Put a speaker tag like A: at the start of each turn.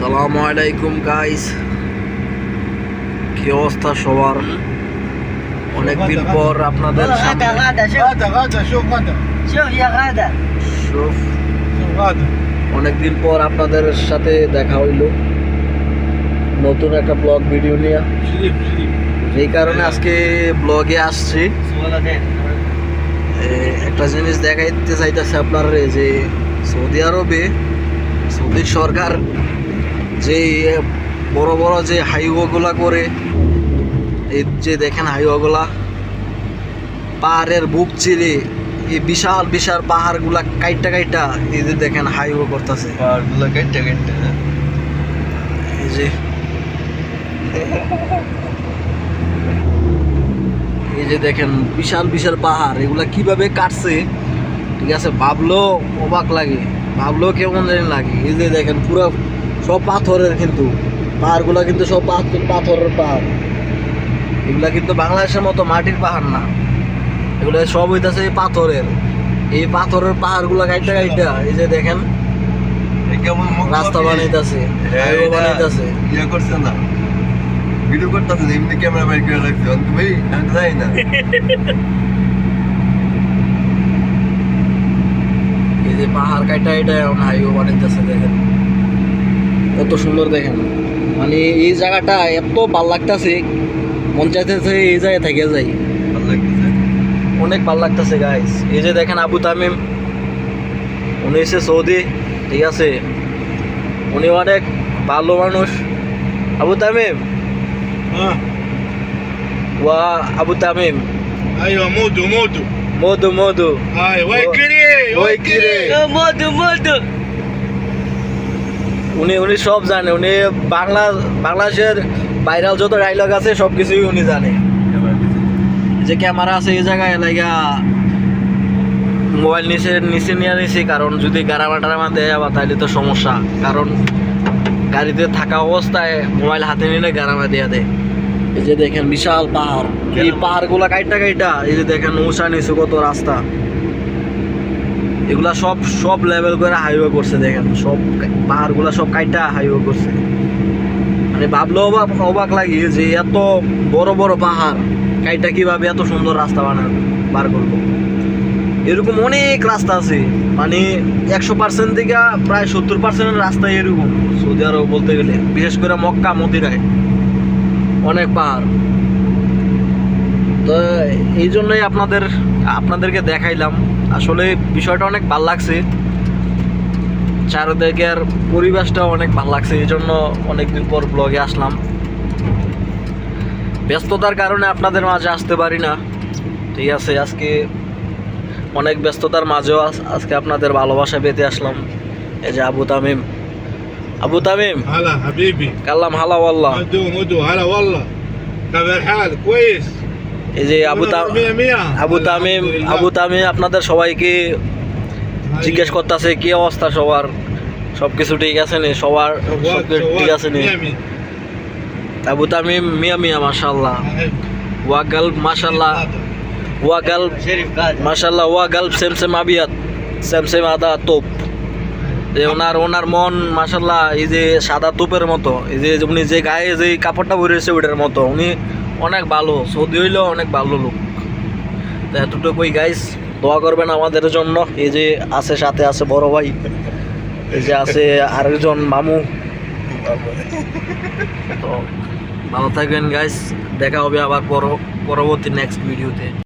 A: আসসালামু আলাইকুম গাইস কি অবস্থা সবার? অনেকদিন পর আপনাদের অনেকদিন পর আপনাদের সাথে দেখা হইল। নতুন একটা ব্লগ ভিডিও নিয়ে। এই কারণে আজকে ব্লগে আসছি। একটা জিনিস দেখাইতে চাইতেছে আপনার যে সৌদি আরবে সৌদি সরকার যে বড় বড় যে হাইওয়েগুলা করে এই যে দেখেন হাইওয়েগুলা পাহাড়ের বুক চিরে এই বিশাল বিশাল পাহাড়গুলা কাইটা কাইটা এই যে দেখেন হাইওয়ে করতেছে।
B: পাহাড়গুলো কেটে কেটে
A: এই যে এই যে দেখেন বিশাল বিশাল পাহাড় এগুলা কীভাবে কাটছে ঠিক আছে ভাবলো অবাক লাগে ভাবলো কেমন জানি লাগে। এই যে দেখেন পুরো সব পাথরের কিন্তু পাহাড়গুলা কিন্তু সব পাথর পাথরের পাহাড়। এগুলা কিন্তু বাংলাদেশের মতো মাটির পাহাড় না। এগুলা সব হইতাছে এই পাথরের। এই পাথরের পাহাড়গুলা কাইটা কাইটা এই যে দেখেন
B: কেমন
A: রাস্তা বানাইতেছে বানাইতাছে।
B: ইয়ে করছে না। ভিডিও করতেছে এমনি ক্যামেরা বাইর করে রাখছে। অন্ত ভাই আমি তো না।
A: এই যে পাহাড় কাইটা এটা এখন হাইওয়ে বানাইতেছে দেখেন। কত সুন্দর দেখেন মানে এই জায়গাটা এত ভাল লাগতেছে মন চাইতেছে এই জায়গায় থেকে যাই
B: ভালো লাগতেছে
A: অনেক ভাল লাগতেছে গাইস এই যে দেখেন আবু তামিম উনি এসে সৌদি ঠিক আছে উনি অনেক ভালো মানুষ আবু তামিম
B: হ্যাঁ
A: ওয়া আবু তামিম
B: ايوه مودو مودو
A: মধু মধু
B: هاي وين كري
A: وين كري؟
C: مودو مودو
A: উনি উনি সব জানে। উনি বাংলা বাংলাদেশের ভাইরাল যত ডাইলগ আছে সব কিছুই উনি জানে। যে ক্যামেরা আছে এই জায়গায় লাগা মোবাইল নিচে নিচে নিয়ে নিছি কারণ যদি গারামা টারামা দেয় আবার তাহলে তো সমস্যা। কারণ গাড়িতে থাকা অবস্থায় মোবাইল হাতে নিলে গারামা দেয়া দেয়। এই যে দেখেন বিশাল পাহাড়। এই পাহাড়গুলা কাইটা কাইটা এই যে দেখেন উঁচা নিচু কত রাস্তা। এগুলা সব সব লেভেল করে হাইওয়ে করছে দেখেন। সব পাহাড়গুলা সব কাইটা হাইওয়ে করছে। মানে ভাবলেও অবাক অবাক লাগে যে এত বড় বড় পাহাড়, কাইটা কীভাবে এত সুন্দর রাস্তা বানাবে বার করব। এরকম অনেক রাস্তা আছে। মানে একশো পার্সেন্ট থেকে প্রায় সত্তর পার্সেন্টের রাস্তা এরকম, সৌদি আরব বলতে গেলে। বিশেষ করে মক্কা মদিরায় অনেক পাহাড়। তো এই জন্যই আপনাদের, আপনাদেরকে দেখাইলাম। আসলে বিষয়টা অনেক ভাল লাগছে চারিদিকের পরিবেশটা অনেক ভাল লাগছে এই জন্য অনেকদিন পর ব্লগে আসলাম ব্যস্ততার কারণে আপনাদের মাঝে আসতে পারি না ঠিক আছে আজকে অনেক ব্যস্ততার মাঝেও আজ- আজকে আপনাদের ভালোবাসা পেতে আসলাম এই যে আবু তামিম আবু তামিম
B: هلا حبيبي
A: কাল্লাম হালা আল্লাহ
B: مودو مودو هلا والله كيف الحال كويس
A: এই যে আবু আবু তামিম আবু তামিম আপনাদের সবাইকে জিজ্ঞেস করতেছে কি অবস্থা সবার? সব কিছু ঠিক আছে নি? সবার সব ঠিক আছে নি? আবু তামিম মিয়া মিয়া মাশাল্লাহ ওয়াগাল মাশাল্লাহ
C: ওয়াগাল
A: মাশাল্লাহ ওয়াগাল সেম সেম আবিয়াত সেম সেম আদা তোপ। যে ওনার ওনার মন মাশাল্লাহ এই যে সাদা তোপের মতো, এই যে উনি যে গায়ে যে কাপড়টা পরেছে ওইটার মতো, উনি অনেক ভালো, সৌদি হইলেও অনেক ভালো লোক। তো এতটুকুই গাইস দোয়া করবেন আমাদের জন্য, এই যে আছে, সাথে আছে বড় ভাই, এই যে আছে আরেকজন মামু। তো ভালো থাকবেন গাইস দেখা হবে আবার পর, পরবর্তী নেক্সট ভিডিওতে